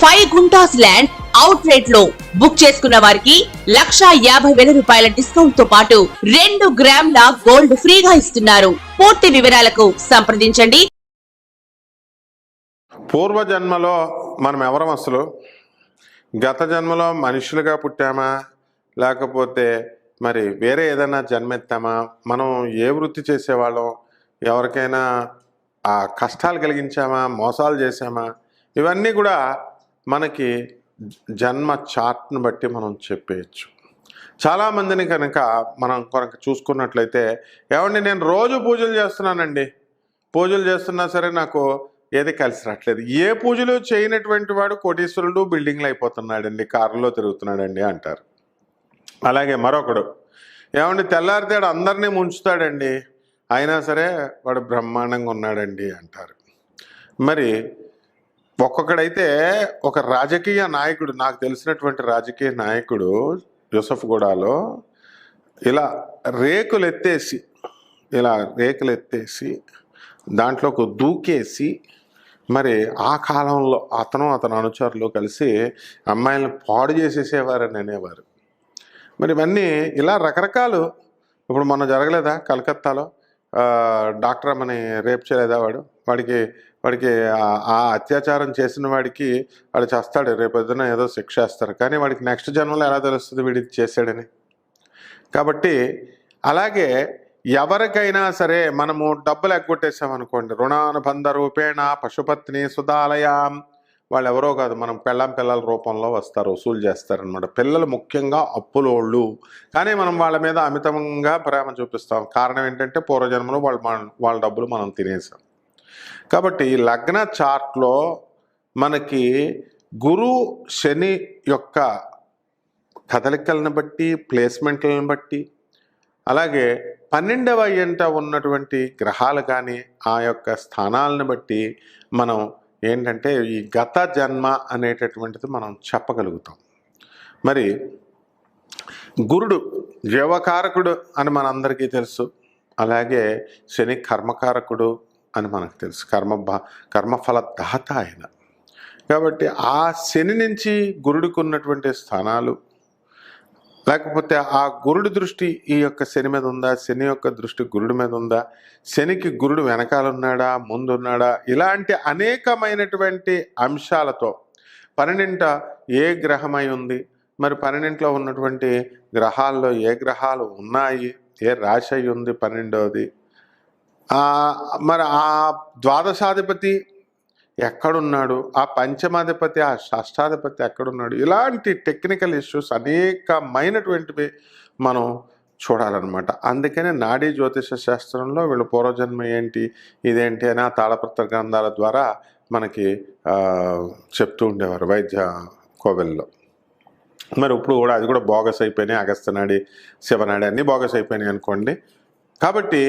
Five guntas land out రేట్లో book చేసుకున్న వారికి లక్ష యాభై వేల రూపాయల డిస్కౌంట్తో పాటు రెండు గ్రాముల గోల్డ్ ఫ్రీగా ఇస్తున్నారు. పూర్తి వివరాలకు సంప్రదించండి. పూర్వ జన్మలో మనం ఎవరం అసలు? గత జన్మలో మనుషులుగా పుట్టామా? లేకపోతే మరి వేరే ఏదైనా జన్మెత్తామా? మనం ఏ వృత్తి చేసేవాళ్ళం? ఎవరికైనా ఆ కష్టాలు కలిగించామా? మోసాలు చేసామా ఇవన్నీ కూడా మనకి జన్మ చార్ట్ను బట్టి మనం చెప్పేయచ్చు. చాలామందిని కనుక మనం కనుక చూసుకున్నట్లయితే ఏమండి నేను రోజు పూజలు చేస్తున్నానండి. పూజలు చేస్తున్నా సరే నాకు ఏది కలిసి రావట్లేదు ఏ పూజలు చేయనటువంటి వాడు కోటీశ్వరుడు బిల్డింగ్లు అయిపోతున్నాడండి కారులో తిరుగుతున్నాడండి అంటారు. అలాగే మరొకడు ఏమండి తెల్లారితేడు అందరినీ ముంచుతాడండి అయినా సరే వాడు బ్రహ్మాండంగా ఉన్నాడండి అంటారు. మరి ఒక్కొక్కడైతే ఒక రాజకీయ నాయకుడు నాకు తెలిసినటువంటి రాజకీయ నాయకుడు యూసఫ్ గూడాలో ఇలా రేకులు ఎత్తేసి ఇలా రేకులు ఎత్తేసి దాంట్లోకి దూకేసి మరి ఆ కాలంలో అతను అతని అనుచరులు కలిసి అమ్మాయిలను పాడు చేసేసేవారని అనేవారు. మరి ఇవన్నీ ఇలా రకరకాలు. ఇప్పుడు మొన్న జరగలేదా కలకత్తాలో? డాక్టర్ అమ్మని రేప్ చేయలేదా వాడు? వాడికి వాడికి ఆ- అత్యాచారం చేసిన వాడికి వాడు చేస్తాడు. రేపొద్దున ఏదో శిక్ష వేస్తారు. కానీ వాడికి నెక్స్ట్ జన్మలో ఎలా తెలుస్తుంది వీడి చేశాడని? కాబట్టి అలాగే ఎవరికైనా సరే మనము డబ్బులు ఎగ్గొట్టేసామనుకోండి రుణానుబంధ రూపేణ పశుపత్ని సుధాలయం. వాళ్ళు ఎవరో కాదు మనం పెళ్ళం పిల్లల రూపంలో వస్తారు వసూలు చేస్తారనమాట పిల్లలు ముఖ్యంగా అప్పులోళ్ళు. కానీ మనం వాళ్ళ మీద అమితంగా ప్రేమ చూపిస్తాం. కారణం ఏంటంటే పూర్వజన్మలో వాళ్ళు వాళ్ళ డబ్బులు మనం తినేసాం కాబట్టి ఈ లగ్న చార్ట్లో మనకి గురు శని యొక్క కదలికలను బట్టి ప్లేస్మెంట్లను బట్టి అలాగే పన్నెండవ ఎంట ఉన్నటువంటి గ్రహాలు కానీ ఆ యొక్క స్థానాలను బట్టి మనం ఏంటంటే ఈ గత జన్మ అనేటటువంటిది మనం చెప్పగలుగుతాం. మరి గురుడు జీవకారకుడు అని మనందరికీ తెలుసు. అలాగే శని కర్మకారకుడు అని మనకు తెలుసు. కర్మ కర్మఫల దాత ఆయన. కాబట్టి ఆ శని నుంచి గురుడికి ఉన్నటువంటి స్థానాలు లేకపోతే ఆ గురుడి దృష్టి ఈ యొక్క శని మీద ఉందా శని యొక్క దృష్టి గురుడి మీద ఉందా శనికి గురుడు వెనకాలన్నాడా ముందున్నాడా ఇలాంటి అనేకమైనటువంటి అంశాలతో పన్నెంట ఏ గ్రహమై ఉంది మరి పన్నెంట్లో ఉన్నటువంటి గ్రహాల్లో ఏ గ్రహాలు ఉన్నాయి ఏ రాశి ఉంది పన్నెండవది మరి ఆ ద్వాదశాధిపతి ఎక్కడున్నాడు? ఆ పంచమాధిపతి ఆ షష్టాధిపతి ఎక్కడున్నాడు? ఇలాంటి టెక్నికల్ ఇష్యూస్ అనేకమైనటువంటివి మనం చూడాలన్నమాట. అందుకనే నాడీ జ్యోతిష శాస్త్రంలో వీళ్ళు పూర్వజన్మ ఏంటి ఇదేంటి అని ఆ తాళపత్ర గ్రంథాల ద్వారా మనకి చెప్తూ ఉండేవారు వైద్య కోవెల్లో. మరి ఇప్పుడు కూడా అది కూడా బోగస్ అయిపోయినాయి. అగస్తనాడి శివనాడి అన్నీ బోగస్ అయిపోయినాయి అనుకోండి. కాబట్టి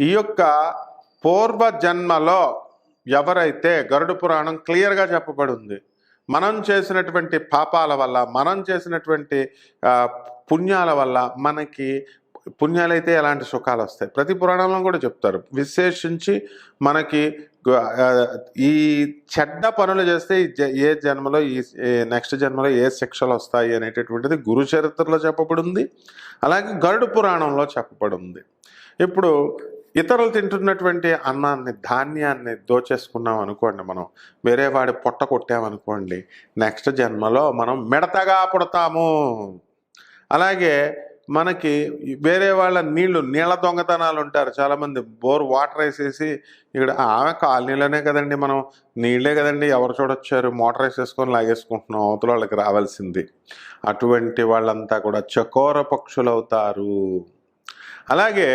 ఈ యొక్క పూర్వ జన్మలో ఎవరైతే గరుడు పురాణం క్లియర్గా చెప్పబడింది మనం చేసినటువంటి పాపాల వల్ల మనం చేసినటువంటి పుణ్యాల వల్ల మనకి పుణ్యాలైతే ఎలాంటి సుఖాలు వస్తాయి? ప్రతి పురాణంలో కూడా చెప్తారు. విశేషించి మనకి ఈ చెడ్డ పనులు చేస్తే ఈ జ- ఏ జన్మలో ఈ నెక్స్ట్ జన్మలో ఏ శిక్షలు వస్తాయి అనేటటువంటిది గురు చరిత్రలో చెప్పబడింది. అలాగే గరుడు పురాణంలో చెప్పబడింది. ఇప్పుడు ఇతరులు తింటున్నటువంటి అన్నాన్ని ధాన్యాన్ని దోచేసుకున్నాం అనుకోండి మనం వేరే వాడి పొట్ట కొట్టామనుకోండి నెక్స్ట్ జన్మలో మనం మిడతగా పుడతాము. అలాగే మనకి వేరే వాళ్ళ నీళ్ళు నీళ్ళ దొంగతనాలు ఉంటారు. చాలామంది బోర్ వాటర్ వేసేసి ఇక్కడ ఆమె కాలనీలోనే కదండి మనం నీళ్ళే కదండి ఎవరు చూడొచ్చారు? మోటార్ వేసేసుకొని లాగేసుకుంటున్నాం అవతల వాళ్ళకి రావాల్సింది. అటువంటి వాళ్ళంతా కూడా చకోర పక్షులు అవుతారు అలాగే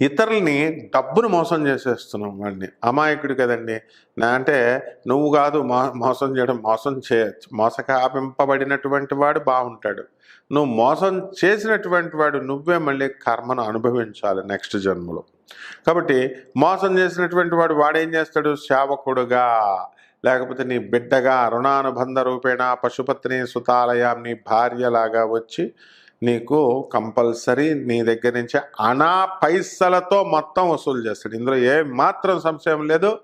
ఇతరుల్ని డబ్బును మోసం చేసేస్తున్నాం వాడిని. అమాయకుడు కదండి. నా అంటే నువ్వు కాదు మో మోసం చేయడం మోసం చే మోసకాపింపబడినటువంటి వాడు బాగుంటాడు. నువ్వు మోసం చేసినటువంటి వాడు నువ్వే మళ్ళీ కర్మను అనుభవించాలి నెక్స్ట్ జన్మలో. కాబట్టి మోసం చేసినటువంటి వాడు వాడేం చేస్తాడు? సేవకుడుగా. లేకపోతే నీ బిడ్డగా రుణానుబంధ రూపేణ పశుపత్ని సుతాలయం నీ భార్యలాగా వచ్చి నీకు కంపల్సరీ నీ దగ్గర నుంచి అనా పైసలతో మొత్తం వసూలు చేస్తాడు. ఇందులో ఏ మాత్రం సంశయం లేదు.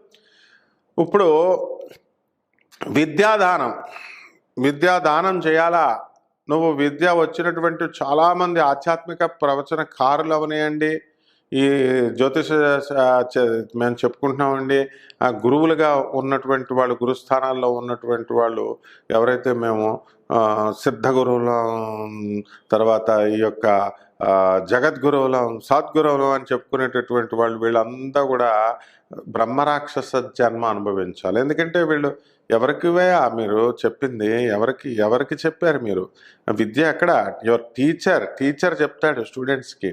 ఇప్పుడు విద్యాదానం విద్యాదానం చేయాలా? నువ్వు విద్య వచ్చినటువంటి చాలామంది ఆధ్యాత్మిక ప్రవచనకారులు అవనియండి. ఈ జ్యోతిష మేము చెప్పుకుంటున్నామండి ఆ గురువులుగా ఉన్నటువంటి వాళ్ళు గురుస్థానాల్లో ఉన్నటువంటి వాళ్ళు ఎవరైతే మేము సిద్ధ గురువులం తర్వాత ఈ యొక్క జగద్గురువులం సద్గురువులం అని చెప్పుకునేటటువంటి వాళ్ళు వీళ్ళంతా కూడా బ్రహ్మరాక్షస జన్మ అనుభవించాలి. ఎందుకంటే వీళ్ళు ఎవరికివే మీరు చెప్పింది ఎవరికి ఎవరికి చెప్పారు మీరు? విద్య ఎక్కడ? యువర్ టీచర్ టీచర్ చెప్తాడు స్టూడెంట్స్కి.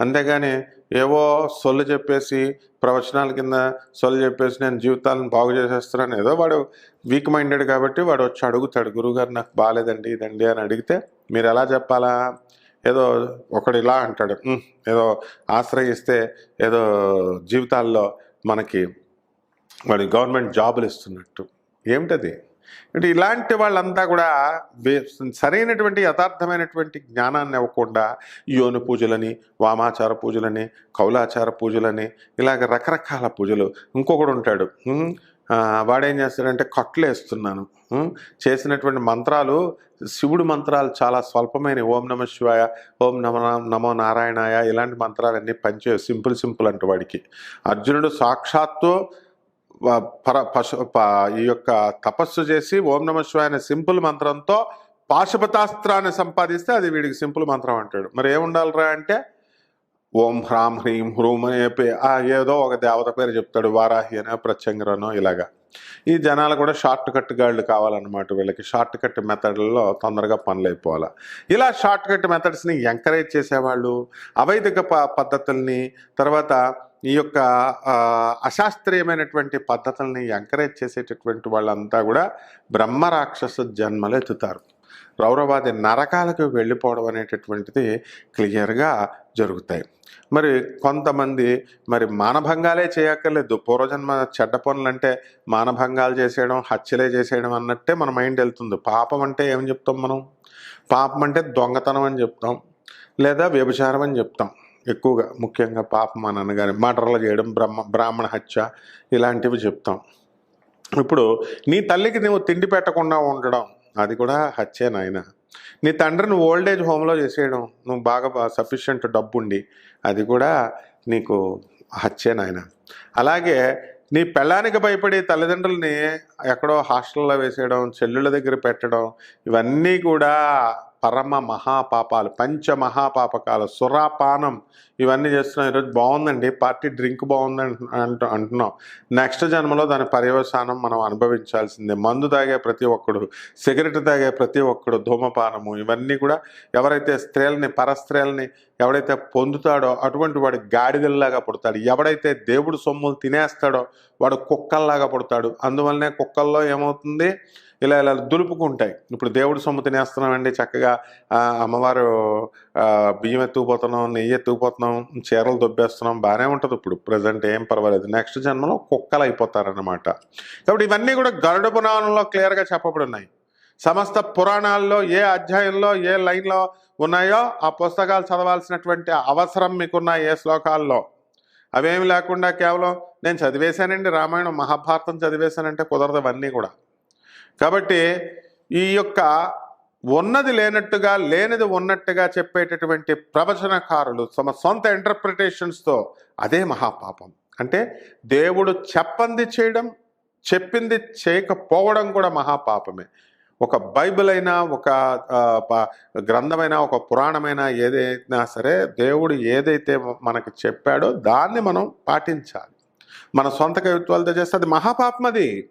అంతేగాని ఏవో సొల్లు చెప్పేసి ప్రవచనాల కింద సొల్లు చెప్పేసి నేను జీవితాలను బాగు చేసేస్తున్నాను. ఏదో వాడు వీక్ మైండెడ్ కాబట్టి వాడు వచ్చి అడుగుతాడు గురువుగారు నాకు బాగాలేదండి ఇదండి అని అడిగితే మీరు ఎలా చెప్పాలా? ఏదో ఒకడు ఇలా అంటాడు. ఏదో ఆశ్రయిస్తే ఏదో జీవితాల్లో మనకి వాడి గవర్నమెంట్ జాబులు ఇస్తున్నట్టు. ఏమిటది? అంటే ఇలాంటి వాళ్ళంతా కూడా సరైనటువంటి యథార్థమైనటువంటి జ్ఞానాన్ని ఇవ్వకుండా యోని పూజలని వామాచార పూజలని కౌలాచార పూజలని ఇలాగ రకరకాల పూజలు. ఇంకొకడు ఉంటాడు. వాడేం చేస్తాడంటే కట్లు వేస్తున్నాను. చేసినటువంటి మంత్రాలు శివుడు మంత్రాలు చాలా స్వల్పమైన ఓం నమ శివాయ ఓం నమ నమో నారాయణాయ ఇలాంటి మంత్రాలన్నీ పనిచేయ సింపుల్ సింపుల్ అంట వాడికి. అర్జునుడు సాక్షాత్తు పర పశు ఈ యొక్క తపస్సు చేసి ఓం నమ శివాయ అనే సింపుల్ మంత్రంతో పాశుపతాస్త్రాన్ని సంపాదిస్తే అది వీడికి సింపుల్ మంత్రం అంటాడు. మరి ఏముండాలిరా అంటే ఓం హ్రాం హ్రీం హ్రూం అనే పే- ఏదో ఒక దేవత పేరు చెప్తాడు వారాహి అనే ప్రత్యంగరనో ఇలాగా. ఈ జనాలు కూడా షార్ట్ కట్ గాళ్ళు కావాలన్నమాట వీళ్ళకి. షార్ట్ కట్ మెథడ్లలో తొందరగా పనులు అయిపోవాలి ఇలా షార్ట్ కట్ మెథడ్స్ని ఎంకరేజ్ చేసేవాళ్ళు అవైదిక ప పద్ధతుల్ని తర్వాత ఈ యొక్క అశాస్త్రీయమైనటువంటి పద్ధతుల్ని ఎంకరేజ్ చేసేటటువంటి వాళ్ళంతా కూడా బ్రహ్మ రాక్షస జన్మలు ఎత్తుతారు రౌరవాది నరకాలకు వెళ్ళిపోవడం అనేటటువంటిది క్లియర్గా జరుగుతాయి. మరి కొంతమంది మరి మానభంగాలే చేయక్కర్లేదు. పూర్వజన్మ చెడ్డ పనులు అంటే మానభంగాలు చేసేయడం హత్యలే చేసేయడం అన్నట్టే మన మైండ్ వెళ్తుంది. పాపం అంటే ఏం చెప్తాం మనం? పాపం అంటే దొంగతనం అని చెప్తాం. లేదా వ్యభిచారం అని చెప్తాం. ఎక్కువగా ముఖ్యంగా పాపం అని అనగానే మటర్లు చేయడం బ్రహ్మ బ్రాహ్మణ హత్య ఇలాంటివి చెప్తాం. ఇప్పుడు నీ తల్లికి నువ్వు తిండి పెట్టకుండా ఉండడం అది కూడా హత్యే నాయన. నీ తండ్రిని ఓల్డ్ ఏజ్ హోమ్లో చేసేయడం నువ్వు బాగా సఫిషియంట్ డబ్బుండి అది కూడా నీకు హత్యే నాయన. అలాగే నీ పెళ్ళానికి భయపడి తల్లిదండ్రుల్ని ఎక్కడో హాస్టల్లో వేసేయడం చెల్లుల దగ్గర పెట్టడం ఇవన్నీ కూడా పరమ మహాపాపాలు పంచ మహాపాపకాలు సురాపానం ఇవన్నీ చేస్తున్నాం. ఈరోజు బాగుందండి. పార్టీ డ్రింక్ బాగుంది అంటు అంటున్నాం. నెక్స్ట్ జన్మలో దాని పర్యవసానం మనం అనుభవించాల్సిందే. మందు తాగే ప్రతి ఒక్కడు సిగరెట్ తాగే ప్రతి ఒక్కడు ధూమపానము ఇవన్నీ కూడా ఎవరైతే స్త్రీలని పరస్త్రీలని ఎవడైతే పొందుతాడో అటువంటి వాడు గాడిదల్లాగా పుడతాడు. ఎవడైతే దేవుడు సొమ్ములు తినేస్తాడో వాడు కుక్కల్లాగా పుడతాడు. అందువల్లనే కుక్కల్లో ఏమవుతుంది? ఇలా ఇలా దులుపుకుంటాయి ఇప్పుడు దేవుడు సొమ్ము తినేస్తున్నామండి చక్కగా అమ్మవారు బియ్యం ఎత్తుకుపోతున్నాం నెయ్యి ఎత్తుకుపోతున్నాం చీరలు దొబ్బేస్తున్నాం బాగానే ఉంటుంది ఇప్పుడు ప్రజెంట్ ఏం పర్వాలేదు. నెక్స్ట్ జన్మలో కుక్కలు అయిపోతారన్నమాట. కాబట్టి ఇవన్నీ కూడా గరుడ పురాణంలో క్లియర్గా చెప్పబడి ఉన్నాయి సమస్త పురాణాల్లో ఏ అధ్యాయంలో ఏ లైన్లో ఉన్నాయో ఆ పుస్తకాలు చదవాల్సినటువంటి అవసరం మీకున్న ఏ శ్లోకాల్లో. అవేమి లేకుండా కేవలం నేను చదివేశానండి రామాయణం మహాభారతం చదివేశానంటే కుదరదు అవన్నీ కూడా. కాబట్టి ఈ యొక్క ఉన్నది లేనట్టుగా లేనిది ఉన్నట్టుగా చెప్పేటటువంటి ప్రవచనకారులు తమ సొంత ఇంటర్ప్రిటేషన్స్తో అదే మహాపాపం. అంటే దేవుడు చెప్పంది చేయడం చెప్పింది చేయకపోవడం కూడా మహాపాపమే. ఒక బైబిల్ అయినా ఒక ప- గ్రంథమైనా ఒక పురాణమైనా ఏదైనా సరే దేవుడు ఏదైతే మనకు చెప్పాడో దాన్ని మనం పాటించాలి. మన సొంత కవిత్వాలతో చేస్తే అది మహాపాపం అది.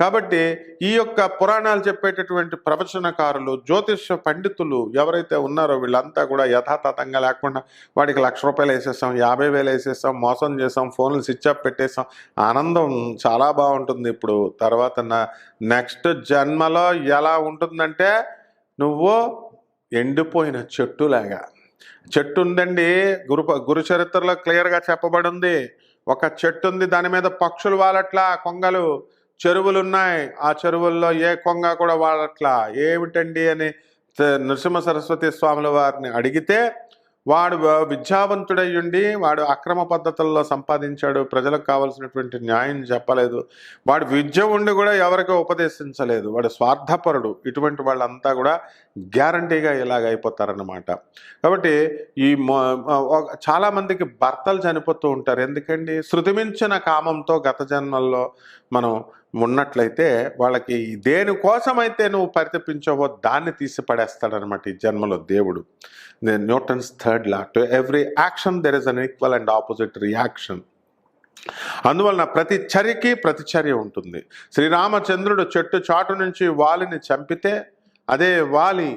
కాబట్టి ఈ యొక్క పురాణాలు చెప్పేటటువంటి ప్రవచనకారులు జ్యోతిష పండితులు ఎవరైతే ఉన్నారో వీళ్ళంతా కూడా యథాతథంగా లేకుండా వాడికి లక్ష రూపాయలు వేసేసాం యాభై వేలు వేసేసాం మోసం చేసాం ఫోన్లు స్విచ్ ఆఫ్ పెట్టేసాం ఆనందం చాలా బాగుంటుంది ఇప్పుడు. తర్వాత నెక్స్ట్ జన్మలో ఎలా ఉంటుందంటే నువ్వు ఎండిపోయిన చెట్టులాగా. చెట్టు ఉందండి గురు గురు చరిత్రలో క్లియర్గా చెప్పబడి ఉంది ఒక చెట్టు ఉంది దాని మీద పక్షులు వాలట్లా కొంగలు. చెరువులు ఉన్నాయి ఆ చెరువుల్లో ఏ కొంగ కూడా వాడట్లా? ఏమిటండి అని నృసింహ సరస్వతి స్వాముల వారిని అడిగితే వాడు విద్యావంతుడయ్యుండి వాడు అక్రమ పద్ధతుల్లో సంపాదించాడు ప్రజలకు కావాల్సినటువంటి న్యాయం చెప్పలేదు. వాడు విద్య ఉండి కూడా ఎవరికి ఉపదేశించలేదు. వాడు స్వార్థపరుడు. ఇటువంటి వాళ్ళంతా కూడా గ్యారంటీగా ఇలాగ అయిపోతారనమాట కాబట్టి ఈ చాలామందికి భర్తలు చనిపోతూ ఉంటారు. ఎందుకండి? శృతిమించిన కామంతో గత జన్మల్లో మనం ఉన్నట్లయితే వాళ్ళకి దేనికోసమైతే నువ్వు పరితపించావో దాన్ని తీసి పడేస్తాడనమాట ఈ జన్మలో దేవుడు. Newton's third law to every action there is an equal and opposite reaction. అందువలన ప్రతి చర్యకి ప్రతిచర్య ఉంటుంది. శ్రీరామచంద్రుడు చెట్టు చాటు నుంచి వాలిని చంపితే అదే వాలి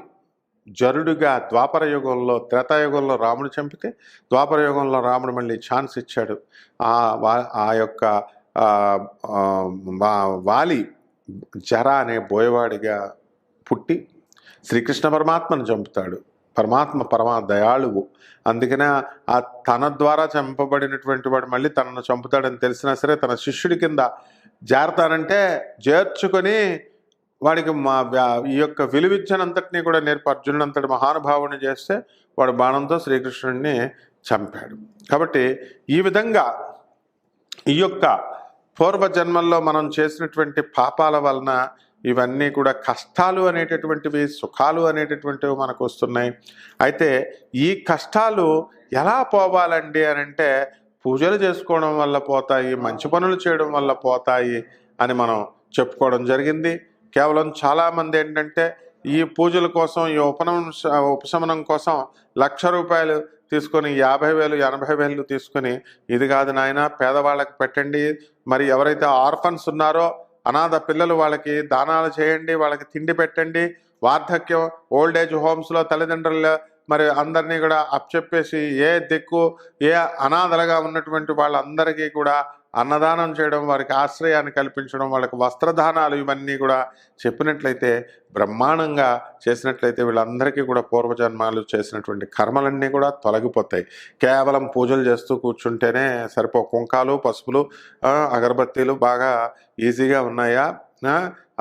జరుడుగా ద్వాపర యుగంలో త్రేతాయుగంలో రాముడు చంపితే ద్వాపర యుగంలో రాముడు మళ్ళీ ఛాన్స్ ఇచ్చాడు. ఆ వా ఆ యొక్క వాలి జర అనే బోయవాడిగా పుట్టి శ్రీకృష్ణ పరమాత్మను చంపుతాడు. పరమాత్మ పరమా దయాళువు. అందుకనే ఆ తన ద్వారా చంపబడినటువంటి వాడు మళ్ళీ తనను చంపుతాడని తెలిసినా సరే తన శిష్యుడి కింద చేరతానంటే చేర్చుకొని వాడికి మా ఈ యొక్క విలువిద్యనంతటినీ కూడా నేర్పి అర్జునుడంతటి మహానుభావుని చేస్తే వాడు బాణంతో శ్రీకృష్ణుడిని చంపాడు. కాబట్టి ఈ విధంగా ఈ యొక్క పూర్వ జన్మల్లో మనం చేసినటువంటి పాపాల వలన ఇవన్నీ కూడా కష్టాలు అనేటటువంటివి సుఖాలు అనేటటువంటివి మనకు వస్తున్నాయి. అయితే ఈ కష్టాలు ఎలా పోవాలండి అని అంటే పూజలు చేసుకోవడం వల్ల పోతాయి మంచి పనులు చేయడం వల్ల పోతాయి అని మనం చెప్పుకోవడం జరిగింది. కేవలం చాలామంది ఏంటంటే ఈ పూజల కోసం ఈ ఉపనం ఉపశమనం కోసం లక్ష రూపాయలు తీసుకొని యాభై వేలు ఎనభై వేలు తీసుకొని ఇది కాదు నాయన పేదవాళ్ళకి పెట్టండి. మరి ఎవరైతే ఆర్ఫన్స్ ఉన్నారో అనాథ పిల్లలు వాళ్ళకి దానాలు చేయండి వాళ్ళకి తిండి పెట్టండి. వార్ధక్యం ఓల్డ్ ఏజ్ హోమ్స్లో తల్లిదండ్రులు మరి అందరినీ కూడా అప్పచెప్పేసి ఏ దిక్కు ఏ అనాథలుగా ఉన్నటువంటి వాళ్ళందరికీ కూడా అన్నదానం చేయడం వారికి ఆశ్రయాన్ని కల్పించడం వాళ్ళకి వస్త్రదానాలు ఇవన్నీ కూడా చెప్పినట్లయితే బ్రహ్మాండంగా చేసినట్లయితే వీళ్ళందరికీ కూడా పూర్వజన్మాలు చేసినటువంటి కర్మలన్నీ కూడా తొలగిపోతాయి. కేవలం పూజలు చేస్తూ కూర్చుంటేనే సరిపో కుంకాలు పసుపులు అగరబత్తీలు బాగా ఈజీగా ఉన్నాయా?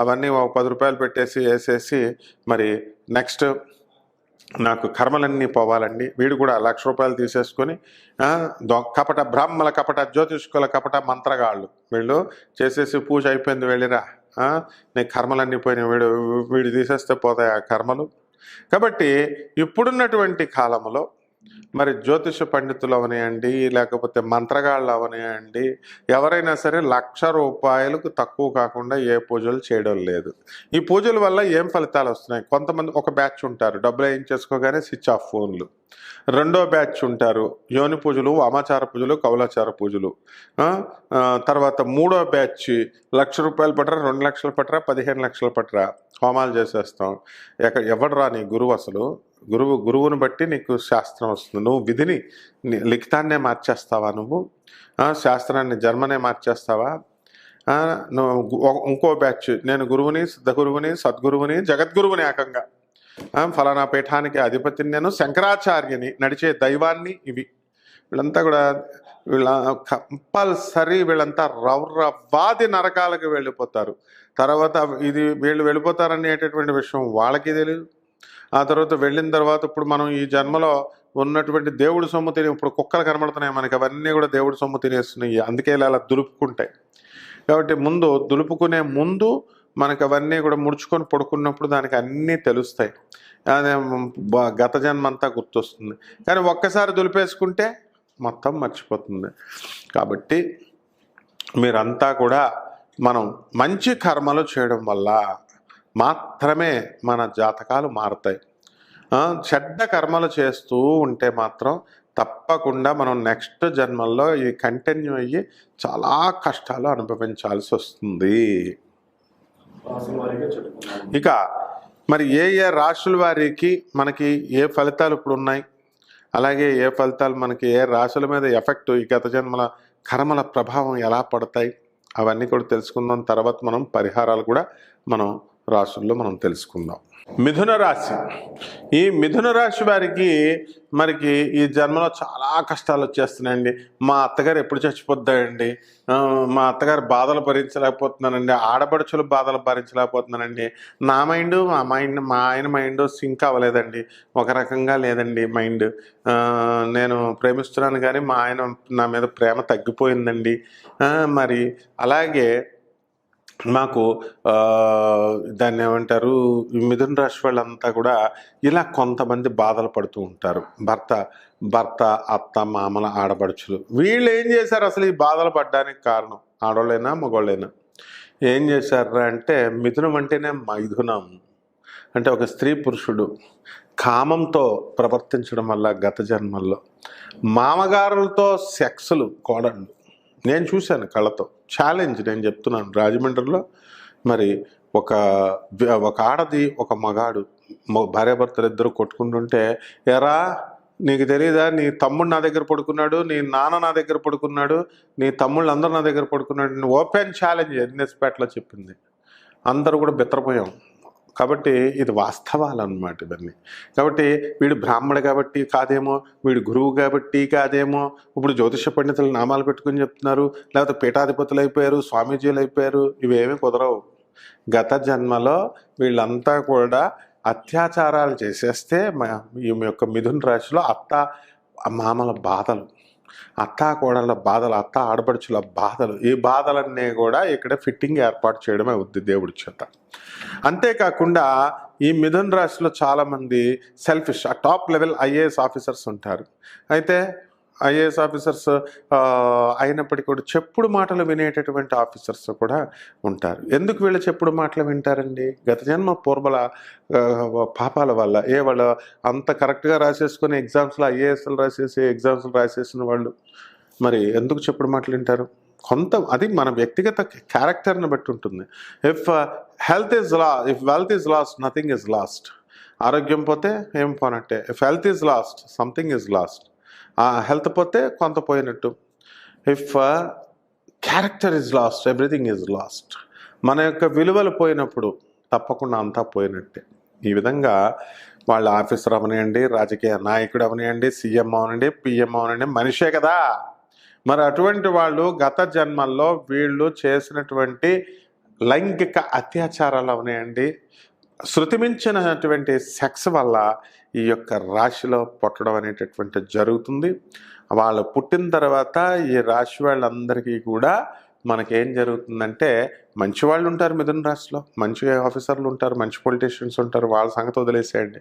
అవన్నీ ఒక పది రూపాయలు పెట్టేసి వేసేసి మరి నెక్స్ట్ నాకు కర్మలన్నీ పోవాలండి. వీడు కూడా లక్ష రూపాయలు తీసేసుకొని దొ- కపట బ్రాహ్మల కపట జ్యోతిష్కుల కపట మంత్రగాళ్ళు వీళ్ళు చేసేసి పూజ అయిపోయింది వెళ్ళిరా. నీ కర్మలన్నీ పోయినాయి. వీడు వీడు తీసేస్తే పోతాయి ఆ కర్మలు. కాబట్టి ఇప్పుడున్నటువంటి కాలంలో మరి జ్యోతిష పండితులు అవనియండి లేకపోతే మంత్రగాళ్ళు అవనియండి ఎవరైనా సరే లక్ష రూపాయలకు తక్కువ కాకుండా ఏ పూజలు చేయడం లేదు. ఈ పూజల వల్ల ఏం ఫలితాలు వస్తున్నాయి? కొంతమంది ఒక బ్యాచ్ ఉంటారు డబ్బులు వేయించేసుకోగానే స్విచ్ ఆఫ్ ఫోన్లు. రెండో బ్యాచ్ ఉంటారు యోని పూజలు వామాచార పూజలు కౌలాచార పూజలు. తర్వాత మూడో బ్యాచ్ లక్ష రూపాయలు పట్టరా రెండు లక్షలు పట్టరా పదిహేను లక్షలు పట్టరా హోమాలు చేసేస్తాం. ఎక్కడ ఎవడరా నీ గురువు అసలు? గురువు గురువుని బట్టి నీకు శాస్త్రం వస్తుంది. నువ్వు విధిని లిఖితాన్నే మార్చేస్తావా నువ్వు? శాస్త్రాన్ని జన్మనే మార్చేస్తావా? నువ్వు ఇంకో బ్యాచ్ నేను గురువుని సిద్ధ గురువుని సద్గురువుని జగద్గురువుని ఏకంగా. ఫలానా పీఠానికి అధిపతిని నేను శంకరాచార్యని నడిచే దైవాన్ని ఇవి. వీళ్ళంతా కూడా వీళ్ళ కంపల్సరీ వీళ్ళంతా రవ్రవాది నరకాలకు వెళ్ళిపోతారు. తర్వాత ఇది వీళ్ళు వెళ్ళిపోతారనేటటువంటి విషయం వాళ్ళకి తెలియదు ఆ తర్వాత వెళ్ళిన తర్వాత ఇప్పుడు మనం ఈ జన్మలో ఉన్నటువంటి దేవుడి సొమ్ము తిని ఇప్పుడు కుక్కలు కనబడుతున్నాయి మనకి. అవన్నీ కూడా దేవుడి సొమ్ము తినేస్తున్నాయి. అందుకే ఇలా అలా దులుపుకుంటాయి. కాబట్టి ముందు దులుపుకునే ముందు మనకు అవన్నీ కూడా ముడుచుకొని పడుకున్నప్పుడు దానికి అన్నీ తెలుస్తాయి. అదే గత జన్మ అంతా గుర్తొస్తుంది. కానీ ఒక్కసారి దులిపేసుకుంటే మొత్తం మర్చిపోతుంది. కాబట్టి మీరంతా కూడా మనం మంచి కర్మలు చేయడం వల్ల మాత్రమే మన జాతకాలు మారుతాయి. చెడ్డ కర్మలు చేస్తూ ఉంటే మాత్రం తప్పకుండా మనం నెక్స్ట్ జన్మల్లో ఈ కంటిన్యూ అయ్యి చాలా కష్టాలు అనుభవించాల్సి వస్తుంది. ఇక మరి ఏ ఏ రాశుల వారికి మనకి ఏ ఫలితాలు ఇప్పుడు ఉన్నాయి? అలాగే ఏ ఫలితాలు మనకి ఏ రాశుల మీద ఎఫెక్ట్ ఈ గత జన్మల కర్మల ప్రభావం ఎలా పడతాయి? అవన్నీ కూడా తెలుసుకుందాం. తర్వాత మనం పరిహారాలు కూడా మనం రాశుల్లో మనం తెలుసుకుందాం. మిథున రాశి. ఈ మిథున రాశి వారికి మనకి ఈ జన్మలో చాలా కష్టాలు వచ్చేస్తున్నాయండి. మా అత్తగారు ఎప్పుడు చచ్చిపోద్దాయండి మా అత్తగారు బాధలు భరించలేకపోతున్నానండి. ఆడపడుచులు బాధలు భరించలేకపోతున్నానండి. నా మైండ్ మా మైండ్ మా ఆయన మైండ్ సింక్ అవ్వలేదండి. ఒక రకంగా లేదండి మైండ్. నేను ప్రేమిస్తున్నాను కానీ మా ఆయన నా మీద ప్రేమ తగ్గిపోయిందండి. మరి అలాగే మాకు దాన్ని ఏమంటారు మిథున రాశి వాళ్ళంతా కూడా ఇలా కొంతమంది బాధలు పడుతూ ఉంటారు. భర్త భర్త అత్త మామల ఆడపడుచులు. వీళ్ళు ఏం చేశారు అసలు ఈ బాధలు పడడానికి కారణం? ఆడవాళ్ళైనా మగవాళ్ళైనా ఏం చేశారు అంటే మిథునం అంటేనే మైథునం. అంటే ఒక స్త్రీ పురుషుడు కామంతో ప్రవర్తించడం వల్ల గత జన్మల్లో. మామగారులతో సెక్స్లు కోడళ్ళు. నేను చూశాను కళ్ళతో. ఛాలెంజ్ నేను చెప్తున్నాను. రాజమండ్రిలో మరి ఒక ఒక ఆడది ఒక మగాడు భార్యాభర్తలు ఇద్దరు కొట్టుకుంటుంటే ఎరా నీకు తెలియదా నీ తమ్ముడు నా దగ్గర పడుకున్నాడు నీ నాన్న నా దగ్గర పడుకున్నాడు నీ తమ్ముళ్ళు అందరూ నా దగ్గర పడుకున్నాడు ఓపెన్ ఛాలెంజ్ ఎన్ఎస్పేటలో చెప్పింది. అందరూ కూడా బిత్రపోయాం కాబట్టి ఇది వాస్తవాలు అన్నమాట ఇవన్నీ. కాబట్టి వీడు బ్రాహ్మడు కాబట్టి కాదేమో వీడు గురువు కాబట్టి కాదేమో ఇప్పుడు జ్యోతిష పండితులు నామాలు పెట్టుకుని చెప్తున్నారు లేకపోతే పీఠాధిపతులు అయిపోయారు స్వామీజీలు అయిపోయారు ఇవేమీ కుదరవు. గత జన్మలో వీళ్ళంతా కూడా అత్యాచారాలు చేసేస్తే మా ఈమె యొక్క మిథున్ రాశిలో అత్త మామల బాధలు. అత్త కోడళ్ళ బాధలు అత్త ఆడపడుచుల బాధలు ఈ బాధలన్నీ కూడా ఇక్కడ ఫిట్టింగ్ ఏర్పాటు చేయడమే ఉంది దేవుడి చేత. అంతేకాకుండా ఈ మిథున్ రాశిలో చాలామంది సెల్ఫిష్ ఆ టాప్ లెవెల్ ఐఏఎస్ ఆఫీసర్స్ ఉంటారు. అయితే ఐఏఎస్ ఆఫీసర్స్ అయినప్పటికీ కూడా చెప్పుడు మాటలు వినేటటువంటి ఆఫీసర్స్ కూడా ఉంటారు. ఎందుకు వీళ్ళు చెప్పుడు మాటలు వింటారండి? గత జన్మ పూర్వల పాపాల వల్ల. ఏ వాళ్ళు అంత కరెక్ట్గా రాసేసుకుని ఎగ్జామ్స్లో ఐఏఎస్లు రాసేసి ఎగ్జామ్స్లు రాసేసిన వాళ్ళు. మరి ఎందుకు చెప్పుడు మాటలు వింటారు? కొంత అది మన వ్యక్తిగత క్యారెక్టర్ని బట్టి ఉంటుంది. If health is law if wealth is lost nothing is lost. ఆరోగ్యం పోతే ఏం పోనట్టే. If health is lost something is lost. Health పోతే కొంత పోయినట్టు. If character is lost everything is lost మన యొక్క విలువలు పోయినప్పుడు తప్పకుండా అంతా పోయినట్టే. ఈ విధంగా వాళ్ళ ఆఫీసర్ అవనియండి రాజకీయ నాయకుడు అవనియండి సీఎం అవనండి పిఎం అవనండి మనిషే కదా. మరి అటువంటి వాళ్ళు గత జన్మల్లో వీళ్ళు చేసినటువంటి లైంగిక అత్యాచారాలు అవనాయండి శృతిమించినటువంటి సెక్స్ వల్ల ఈ యొక్క రాశిలో పుట్టడం అనేటటువంటి జరుగుతుంది. వాళ్ళు పుట్టిన తర్వాత ఈ రాశి వాళ్ళందరికీ కూడా మనకేం జరుగుతుందంటే మంచి వాళ్ళు ఉంటారు మిథున రాశిలో మంచి ఆఫీసర్లు ఉంటారు మంచి పొలిటీషియన్స్ ఉంటారు వాళ్ళ సంగతి వదిలేసేయండి.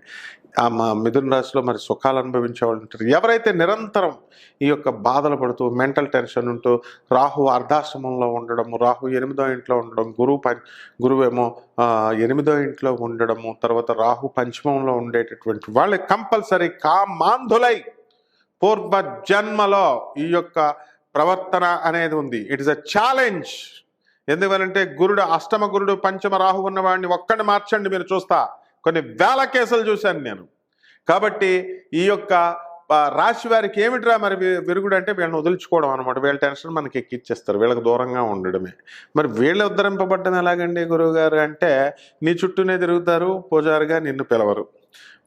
ఆ మా మిథున రాశిలో మరి సుఖాలు అనుభవించే వాళ్ళు ఉంటారు. ఎవరైతే నిరంతరం ఈ యొక్క బాధలు పడుతూ మెంటల్ టెన్షన్ ఉంటూ రాహు అర్ధాశ్రమంలో ఉండడము రాహు ఎనిమిదో ఇంట్లో ఉండడం గురువు పం గురువేమో ఎనిమిదో ఇంట్లో ఉండడము తర్వాత రాహు పంచమంలో ఉండేటటువంటి వాళ్ళు కంపల్సరీ కామాంధులై పూర్వ జన్మలో ఈ యొక్క ప్రవర్తన అనేది ఉంది. ఇట్ ఇస్ అ ఛాలెంజ్ ఎందుకనంటే గురుడు అష్టమ గురుడు పంచమ రాహు ఉన్నవాడిని ఒక్కడిని మార్చండి మీరు చూస్తా. కొన్ని వేల కేసులు చూశాను నేను. కాబట్టి ఈ యొక్క రాశి వారికి ఏమిట్రా మరి విరుగుడు అంటే వీళ్ళని వదిలించుకోవడం అనమాట వీళ్ళ టెన్షన్ మనకి ఎక్కిచ్చేస్తారు. వీళ్ళకి దూరంగా ఉండడమే. మరి వీళ్ళు ఉద్ధరింపబడ్డం ఎలాగండి గురువు గారు అంటే నీ చుట్టూనే తిరుగుతారు పూజారిగా నిన్ను పిలవరు.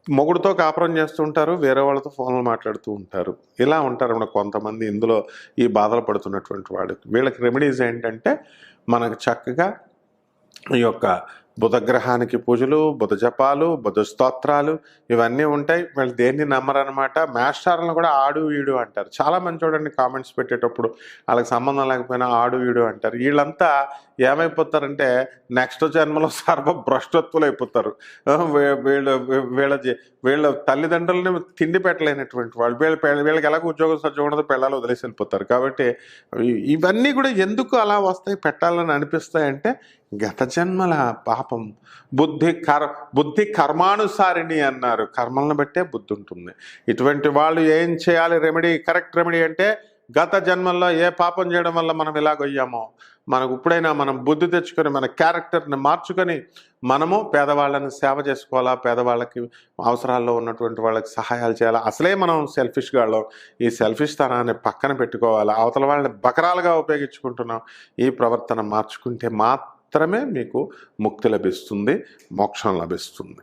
మొగుడుతో కాపురం చేస్తుంటారు వేరే వాళ్ళతో ఫోన్లు మాట్లాడుతూ ఉంటారు. ఇలా ఉంటారు మన కొంతమంది ఇందులో ఈ బాధలు పడుతున్నటువంటి వాడు వీళ్ళకి రెమెడీస్ ఏంటంటే మనకు చక్కగా ఈ యొక్క బుధగ్రహానికి పూజలు బుధ జపాలు బుధ స్తోత్రాలు ఇవన్నీ ఉంటాయి. వీళ్ళు దేన్ని నమ్మరనమాట మాస్టర్లను కూడా ఆడు వీడు అంటారు. చాలామంది చూడండి కామెంట్స్ పెట్టేటప్పుడు వాళ్ళకి సంబంధం లేకపోయినా ఆడు వీడు అంటారు. వీళ్ళంతా ఏమైపోతారంటే నెక్స్ట్ జన్మలో సర్వ భ్రష్టత్వులు అయిపోతారు వీళ్ళ వీళ్ళ వీళ్ళ తల్లిదండ్రులని తిండి పెట్టలేనటువంటి వాళ్ళు. వీళ్ళ వీళ్ళకి ఎలాగో ఉద్యోగం సజ్జం ఉండదు పిల్లలు వదిలేసి వెళ్ళిపోతారు కాబట్టి ఇవన్నీ కూడా ఎందుకు అలా వస్తాయి పెట్టాలని అనిపిస్తాయంటే గత జన్మల పాపం. బుద్ధి కర్ బుద్ధి కర్మానుసారిణి అన్నారు. కర్మలను బట్టే బుద్ధి ఉంటుంది. ఇటువంటి వాళ్ళు ఏం చేయాలి? రెమెడీ కరెక్ట్ రెమెడీ అంటే గత జన్మల్లో ఏ పాపం చేయడం వల్ల మనం ఇలాగొయ్యామో మనకు ఇప్పుడైనా మనం బుద్ధి తెచ్చుకొని మన క్యారెక్టర్ని మార్చుకొని మనము పేదవాళ్ళని సేవ చేసుకోవాలా పేదవాళ్ళకి అవసరాల్లో ఉన్నటువంటి వాళ్ళకి సహాయాలు చేయాలా? అసలే మనం సెల్ఫిష్గా వాళ్ళం. ఈ సెల్ఫిష్ తనాన్ని పక్కన పెట్టుకోవాలా? అవతల వాళ్ళని బకరాలుగా ఉపయోగించుకుంటున్నాం. ఈ ప్రవర్తన మార్చుకుంటే మాత్రమే మీకు ముక్తి లభిస్తుంది మోక్షం లభిస్తుంది.